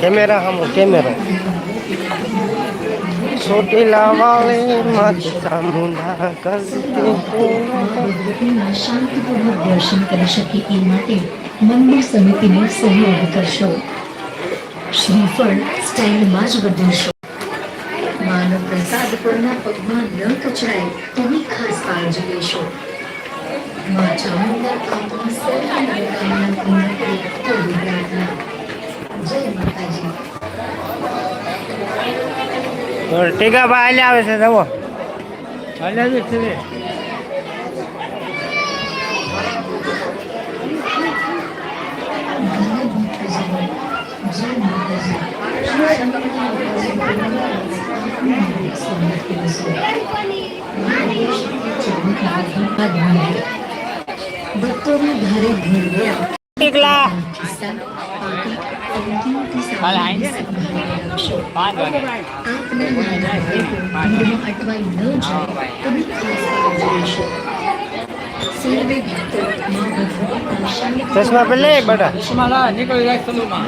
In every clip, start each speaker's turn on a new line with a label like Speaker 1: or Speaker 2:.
Speaker 1: Camera હમો કેમેરો ચોટીલા વાળે માતા મુંડા કરતી
Speaker 2: શાંતિપૂર્વક દર્શન કરી શકે એ માટે મંદિર સમિતિને સહયોગ કરશો શ્રીફળ સ્ટાઇલમાં જ બદલશો. માનવ પ્રસાદ પરના પગમાં ન કચડાય તેની ખાસ કાળજી લેશો. મા ચામુંડા આપની સર્વ કરે તેવી પ્રાર્થના જય માતાજી
Speaker 1: ટીકા ભાઈ આવે છે જવો હાલ્યા જ છે
Speaker 2: ભક્તોના ઘરે ભરવા
Speaker 1: ટીકલા ચશ્મા પેલે બટા
Speaker 3: માલા નીકળી જાય સલુમાં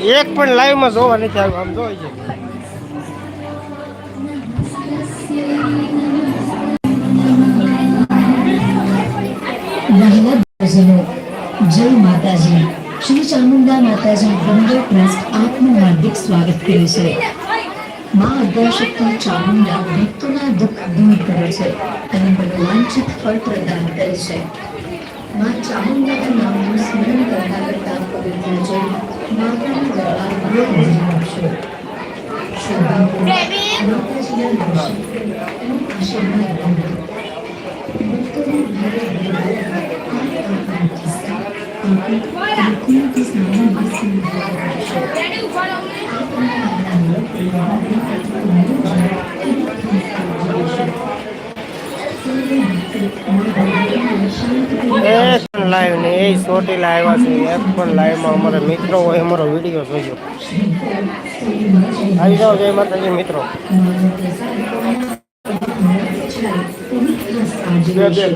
Speaker 1: એક પણ લાઈવમાં જોવા નથી આવ્યું, આમ જોઈ છે.
Speaker 2: ચામુંડા સ્વાગત કરે છે. મા અદ્યાશક્તિ ચામુંડા દુઃખ દૂર કરે છે અને ભગવાન પ્રદાન કરે છે. નામનું
Speaker 1: એક પણ લાઈવ ને એ ચોટીલા આવ્યા છે. એક પણ લાઈવમાં અમારા મિત્રો હોય અમારો વીડિયો જોજો. આવી જાઓ જય માતાજી મિત્રો.
Speaker 2: જય જય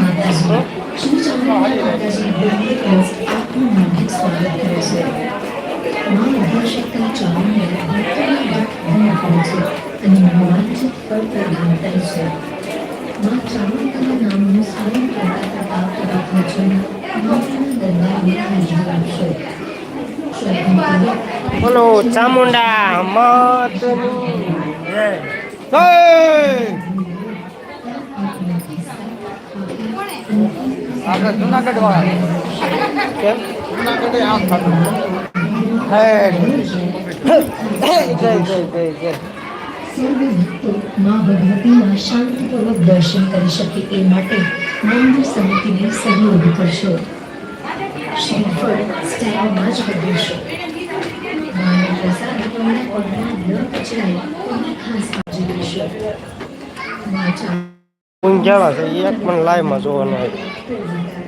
Speaker 2: માતાજી શ્રી ચામુંડા માતાજી બંને ટ્રસ્ટ આપનું હાર્દિક સ્વાગત કરે છે મનોવાંછિત ફળ પ્રદાન કરે છે મા ચામુંડાના નામનું સ્મરણ કરતા કરતા પવિત્ર જન માતાના દરબારમાં હાજરી આપશો શ્રદ્ધાપૂર્વક
Speaker 1: બોલો ચામુંડા માતની જય. જય
Speaker 3: આપણે જુનાગઢ વાળા
Speaker 1: કેમ
Speaker 3: જુનાગઢે આમ થતું
Speaker 1: હે જય જય જય જય
Speaker 2: સર્વે ભક્તો મા ભગવતીના શાંતિપૂર્વક દર્શન કરી શકે એ માટે મંદિર સમિતિને સહયોગ કરશો.
Speaker 1: એક પણ લાઈવમાં જોવાનું હોય